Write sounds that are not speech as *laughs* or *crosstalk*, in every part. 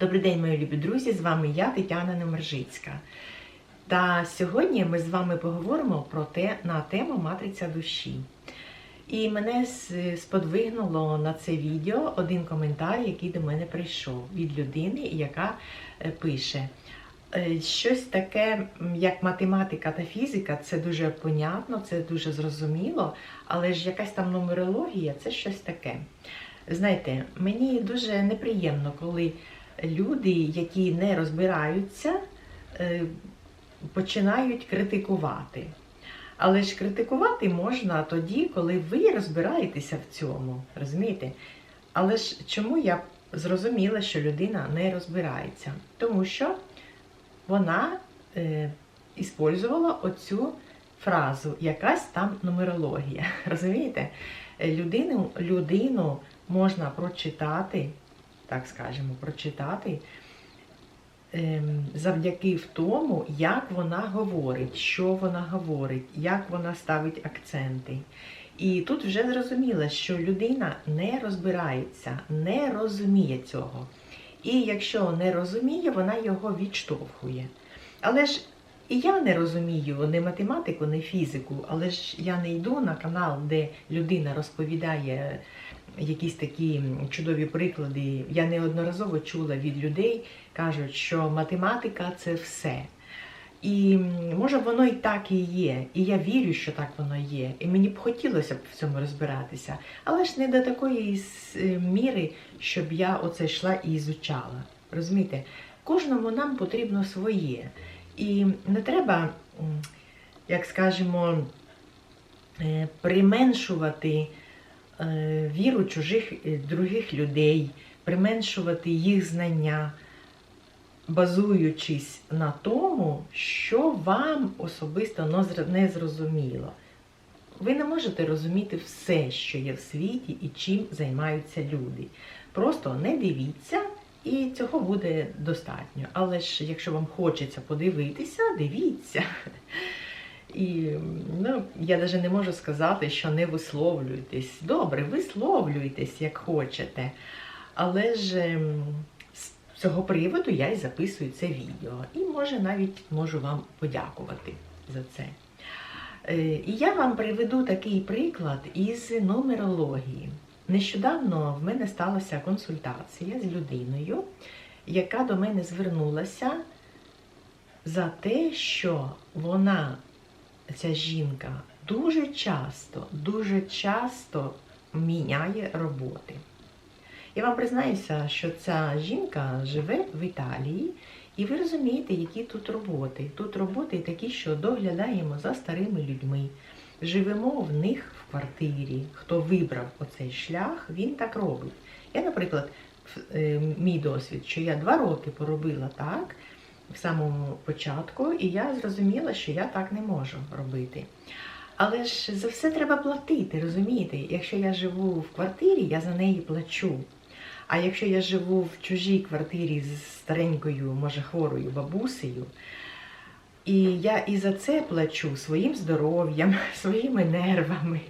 Добрий день, мої любі друзі! З вами я, Тетяна Немержицька. Та сьогодні ми з вами поговоримо про те, на тему матриця душі. І мене сподвигнуло на це відео один коментар, який до мене прийшов від людини, яка е, пише. е, Щось таке, як математика та фізика, це дуже понятно, це дуже зрозуміло, але ж якась там нумерологія це щось таке. Знаєте, мені дуже неприємно, коли люди, які не розбираються, е, починають критикувати. Але ж критикувати можна тоді, коли ви розбираєтеся в цьому. Розумієте? Але ж чому я зрозуміла, що людина не розбирається? Тому що вона е, іспользувала оцю фразу, якась там нумерологія. *laughs* Розумієте? Людину, людину можна прочитати, так скажемо, прочитати ем, завдяки в тому, як вона говорить, що вона говорить, як вона ставить акценти. І тут вже зрозуміло, що людина не розбирається, не розуміє цього. І якщо не розуміє, вона його відштовхує. Але ж і я не розумію не математику, не фізику, але ж я не йду на канал, де людина розповідає якісь такі чудові приклади. Я неодноразово чула від людей, кажуть, що математика це все. І може воно і так і є. І я вірю, що так воно є. І мені б хотілося б в цьому розбиратися. Але ж не до такої е, міри, щоб я оце йшла і ізучала. Розумієте? Кожному нам потрібно своє. І не треба, як скажемо, е, применшувати віру чужих е, других людей, применшувати їх знання, базуючись на тому, що вам особисто не зрозуміло. Ви не можете розуміти все, що є в світі і чим займаються люди. Просто не дивіться, і цього буде достатньо. Але ж якщо вам хочеться подивитися, дивіться. І ну, я навіть не можу сказати, що не висловлюйтесь. Добре, висловлюйтесь, як хочете. Але ж ем, з цього приводу я і записую це відео. І може навіть можу вам подякувати за це. Е, І я вам приведу такий приклад із нумерології. Нещодавно в мене сталася консультація з людиною, яка до мене звернулася за те, що вона, ця жінка, дуже часто, дуже часто міняє роботи. Я вам признаюся, що ця жінка живе в Італії, і ви розумієте, які тут роботи. Тут роботи такі, що доглядаємо за старими людьми, живемо в них в квартирі. Хто вибрав оцей шлях, він так робить. Я, наприклад, е, мій досвід, що я два роки поробила так в самому початку, і я зрозуміла, що я так не можу робити. Але ж за все треба платити, розумієте? Якщо я живу в квартирі, я за неї плачу. А якщо я живу в чужій квартирі з старенькою, може, хворою бабусею, і я і за це плачу своїм здоров'ям, *laughs* своїми нервами,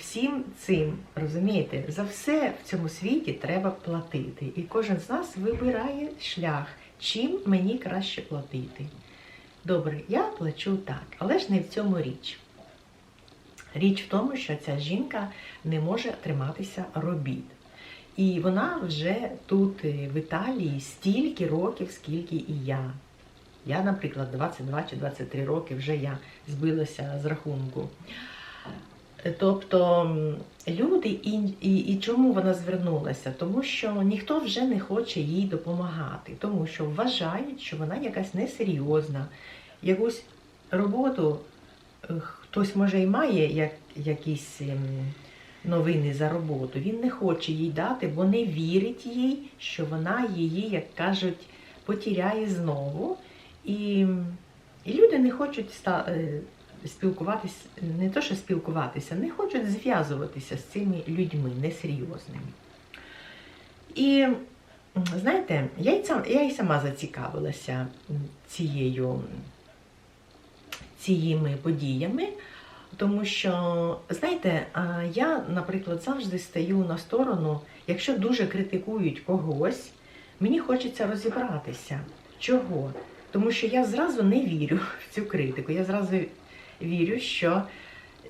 всім цим, розумієте, за все в цьому світі треба платити. І кожен з нас вибирає шлях, чим мені краще платити. Добре, я плачу так, але ж не в цьому річ. Річ в тому, що ця жінка не може триматися робіт. І вона вже тут, е, в Італії, стільки років, скільки і я. Я, наприклад, 22 чи 23 роки вже я збилася з рахунку. Тобто люди, і, і, і чому вона звернулася? Тому що ніхто вже не хоче їй допомагати, тому що вважають, що вона якась несерйозна, якусь роботу е, хтось може і має як, якісь ем, новини за роботу. Він не хоче їй дати, бо не вірить їй, що вона її, як кажуть, потіряє знову. І, і люди не хочуть е, спілкуватися, не то, що спілкуватися, не хочуть зв'язуватися з цими людьми несерйозними. І знаєте, я й, сам, я й сама зацікавилася цією, цими подіями, тому що, знаєте, я, наприклад, завжди стаю на сторону, якщо дуже критикують когось, мені хочеться розібратися. Чого? Тому що я зразу не вірю в цю критику. Я зразу вірю, що,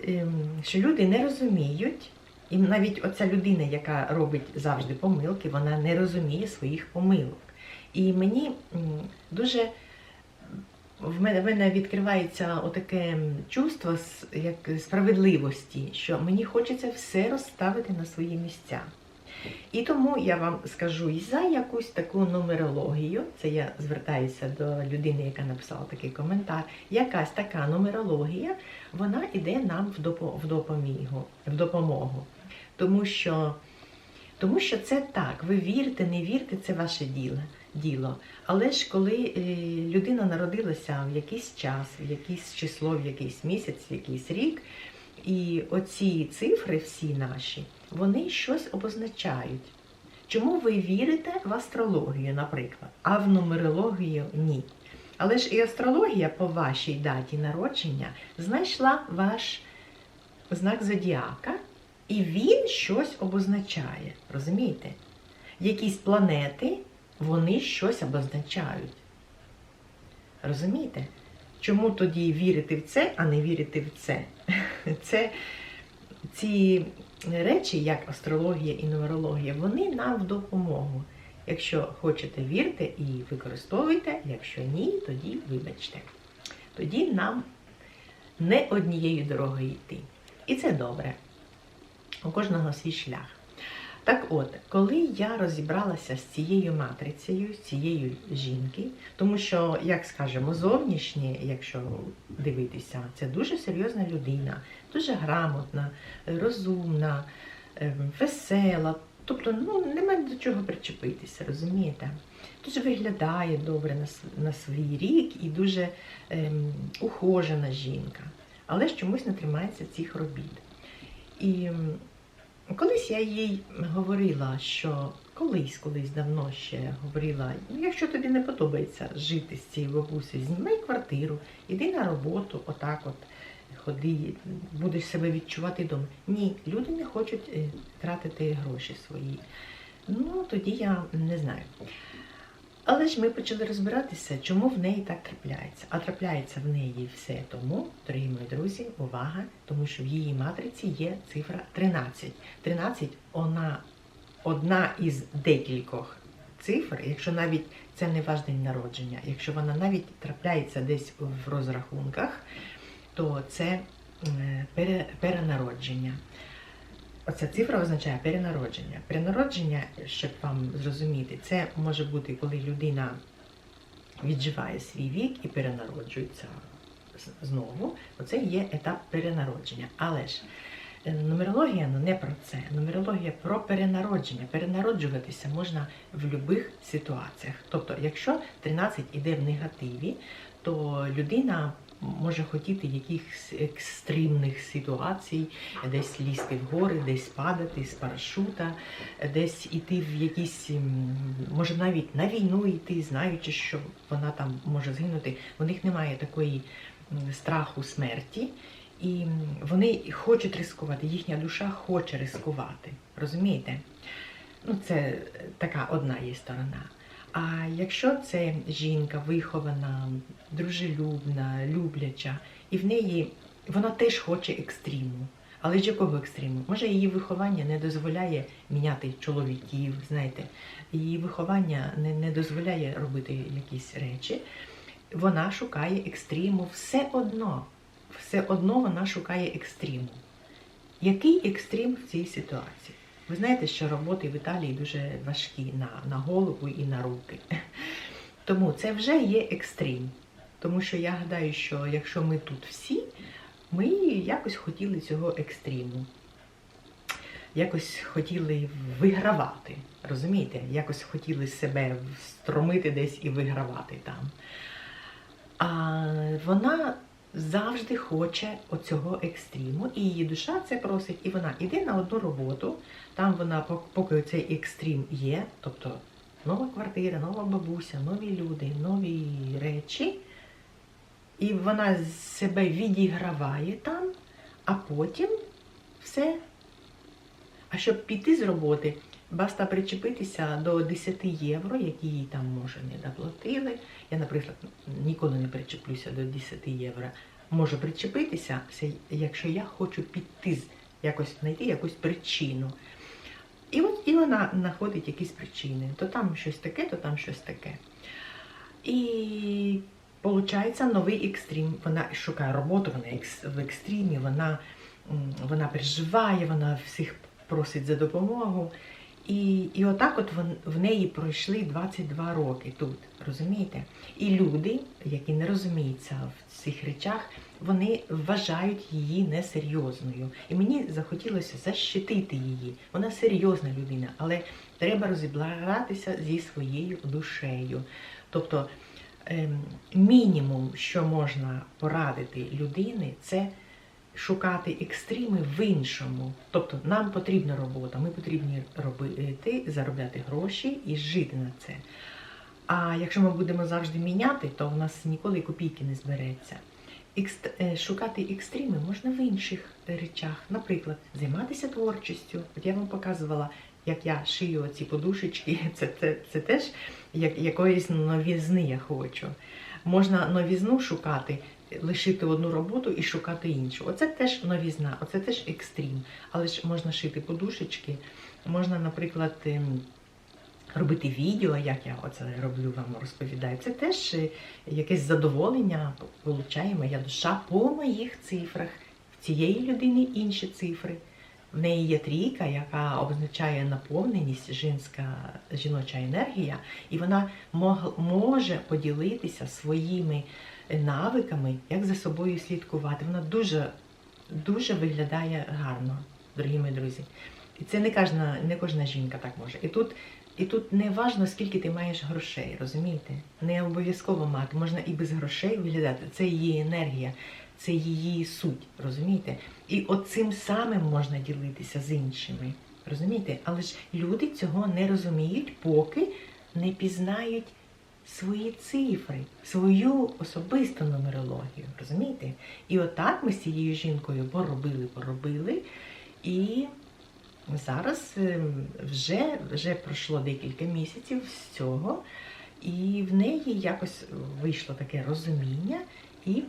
ем, що люди не розуміють, і навіть оця людина, яка робить завжди помилки, вона не розуміє своїх помилок. І мені дуже в мене, в мене відкривається отаке чувство як справедливості, що мені хочеться все розставити на свої місця. І тому я вам скажу і за якусь таку нумерологію, це я звертаюся до людини, яка написала такий коментар. Якась така нумерологія, вона йде нам в допо- в допомігу, в допомогу. Тому що, тому що це так, ви вірите, не вірите, це ваше діло. діло. Але ж коли е, людина народилася в якийсь час, в якесь число, в якийсь місяць, в якийсь рік, і оці цифри всі наші, вони щось обозначають. Чому ви вірите в астрологію, наприклад, а в нумерологію ні? Але ж і астрологія по вашій даті народження знайшла ваш знак зодіака, і він щось обозначає. Розумієте? Якісь планети, вони щось обозначають. Розумієте? Чому тоді вірити в це, а не вірити в це? *laughs* Це ці речі, як астрологія і нумерологія, вони нам в допомогу. Якщо хочете вірте і використовуйте, якщо ні, тоді вибачте. Тоді нам не однією дорогою йти. І це добре. У кожного свій шлях. Так от, коли я розібралася з цією матрицею, з цією жінки, тому що, як скажемо, зовнішнє, якщо дивитися, це дуже серйозна людина, дуже грамотна, розумна, ем, весела. Тобто, ну, немає до чого причепитися, розумієте? Дуже виглядає добре на, на свій рік і дуже ем, ухожена жінка, але ж чомусь не тримається цих робіт. І колись я їй говорила, що колись, колись давно ще говорила, «Ну, якщо тобі не подобається жити з цією бабусею, знімай квартиру, іди на роботу, отак от ходи, будеш себе відчувати вдома. Ні, люди не хочуть е, тратити гроші свої. Ну, тоді я не знаю. Але ж ми почали розбиратися, чому в неї так трапляється. А трапляється в неї все тому, дорогі мої друзі, увага, тому що в її матриці є цифра 13. 13 вона одна із декількох цифр, якщо навіть це не ваш день народження, якщо вона навіть трапляється десь в розрахунках, то це е, пере- перенародження. Оця цифра означає перенародження. Перенародження, щоб вам зрозуміти, це може бути, коли людина відживає свій вік і перенароджується знову. Оце є етап перенародження. Але ж е, нумерологія ну, не про це. Нумерологія про перенародження. Перенароджуватися можна в будь-яких ситуаціях. Тобто, якщо 13 іде в негативі, то людина може хотіти якихось екстремних ситуацій, десь лізти в гори, десь падати з парашута, десь іти в якісь, може навіть на війну йти, знаючи, що вона там може згинути. У них немає такої страху смерті, і вони хочуть ризикувати, їхня душа хоче ризикувати. Розумієте? Ну, це е, така одна є сторона. А якщо це жінка вихована, дружелюбна, любляча, і в неї вона теж хоче екстриму. Але ж якого екстриму? Може, її виховання не дозволяє міняти чоловіків, знаєте, її виховання не, не дозволяє робити якісь речі. Вона шукає екстриму все одно. Все одно вона шукає екстриму. Який екстрим в цій ситуації? Ви знаєте, що роботи в Італії дуже важкі на, на голову і на руки. Тому це вже є екстрим. Тому що я гадаю, що якщо ми тут всі, ми якось хотіли цього екстриму. Якось хотіли вигравати. Розумієте? Якось хотіли себе встромити десь і вигравати там. А вона завжди хоче оцього екстриму, і її душа це просить, і вона йде на одну роботу, там вона, поки цей екстрім є, тобто нова квартира, нова бабуся, нові люди, нові речі, і вона себе відіграває там, а потім все. А щоб піти з роботи, Баста причепитися до 10 євро, які їй там може не доплатили. Я, наприклад, ніколи не причеплюся до 10 євро. Можу причепитися, якщо я хочу піти, якось знайти якусь причину. І от і вона знаходить якісь причини. То там щось таке, то там щось таке. І виходить новий екстрім. Вона шукає роботу, вона в екстрімі, вона, вона переживає, вона всіх просить за допомогу. І, і отак от в неї пройшли 22 роки тут, розумієте? І люди, які не розуміються в цих речах, вони вважають її несерйозною. І мені захотілося защитити її. Вона серйозна людина, але треба розібратися зі своєю душею. Тобто ем, мінімум, що можна порадити людини, це шукати екстреми в іншому. Тобто нам потрібна робота, ми потрібні робити, заробляти гроші і жити на це. А якщо ми будемо завжди міняти, то в нас ніколи копійки не збереться. Е, Шукати екстреми можна в інших речах. Наприклад, займатися творчістю. От я вам показувала, як я шию ці подушечки. *laughs* Це, це, це теж як, якоїсь новізни я хочу. Можна новізну шукати, лишити одну роботу і шукати іншу. Оце теж новізна, оце теж екстрім. Але ж можна шити подушечки, можна, наприклад, ем, робити відео, як я оце роблю, вам розповідаю. Це теж е, якесь задоволення получає моя душа по моїх цифрах. В цієї людини інші цифри. В неї є трійка, яка означає наповненість, жінська, жіноча енергія, і вона мог- може поділитися своїми навиками, як за собою слідкувати. Вона дуже, дуже виглядає гарно, дорогі мої друзі. І це не кожна, не кожна жінка так може. І тут, і тут не важно, скільки ти маєш грошей, розумієте? Не обов'язково мати, можна і без грошей виглядати. Це її енергія, це її суть, розумієте? І оцим самим можна ділитися з іншими. Розумієте? Але ж люди цього не розуміють, поки не пізнають свої цифри, свою особисту нумерологію. Розумієте? І отак ми з цією жінкою поробили, поробили. І зараз ем, вже, вже пройшло декілька місяців з цього, і в неї якось вийшло таке розуміння, і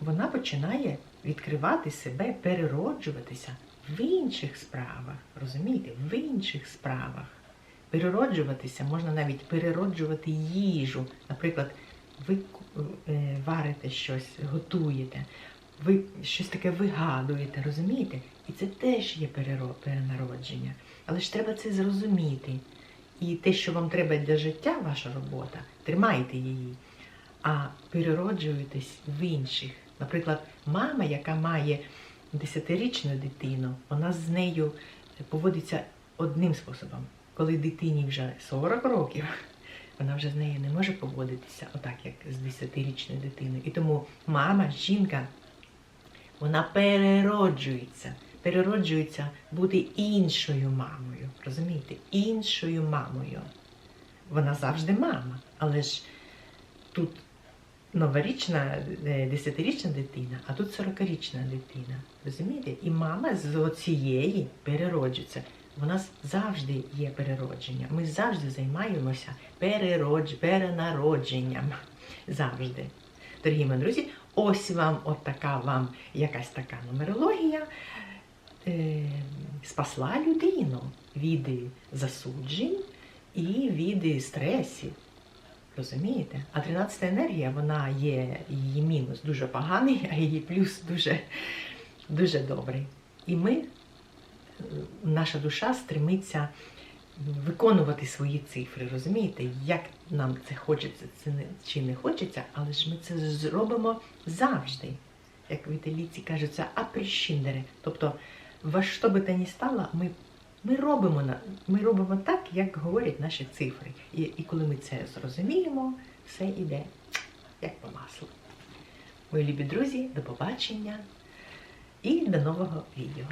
вона починає відкривати себе, перероджуватися в інших справах. Розумієте? В інших справах. Перероджуватися можна навіть перероджувати їжу. Наприклад, ви е, варите щось, готуєте, ви щось таке вигадуєте, розумієте? І це теж є перенародження. Але ж треба це зрозуміти. І те, що вам треба для життя, ваша робота, тримайте її, а перероджуєтесь в інших. Наприклад, мама, яка має десятирічну дитину, вона з нею поводиться одним способом. Коли дитині вже 40 років, вона вже з нею не може поводитися отак, як з 10-річною дитиною. І тому мама, жінка, вона перероджується, перероджується бути іншою мамою. Розумієте? Іншою мамою. Вона завжди мама, але ж тут новорічна, е, 10-річна дитина, а тут 40-річна дитина. Розумієте? І мама з цієї перероджується. У нас завжди є переродження. Ми завжди займаємося переrodж... перенародженням. Завжди. Дорогі мої друзі, ось вам от така вам якась така нумерологія е, спасла людину від засуджень і від стресів. Розумієте? А 13 енергія, вона є її мінус дуже поганий, а її плюс дуже, дуже добрий. І ми, наша душа стремиться виконувати свої цифри, розумієте? Як нам це хочеться, це не, чи не хочеться, але ж ми це зробимо завжди. Як в італійці кажуть, це апрещіндере. Тобто, во що би то ні стало, ми, ми, робимо, ми робимо так, як говорять наші цифри. І, і коли ми це зрозуміємо, все йде як по маслу. Мої любі друзі, до побачення і до нового відео.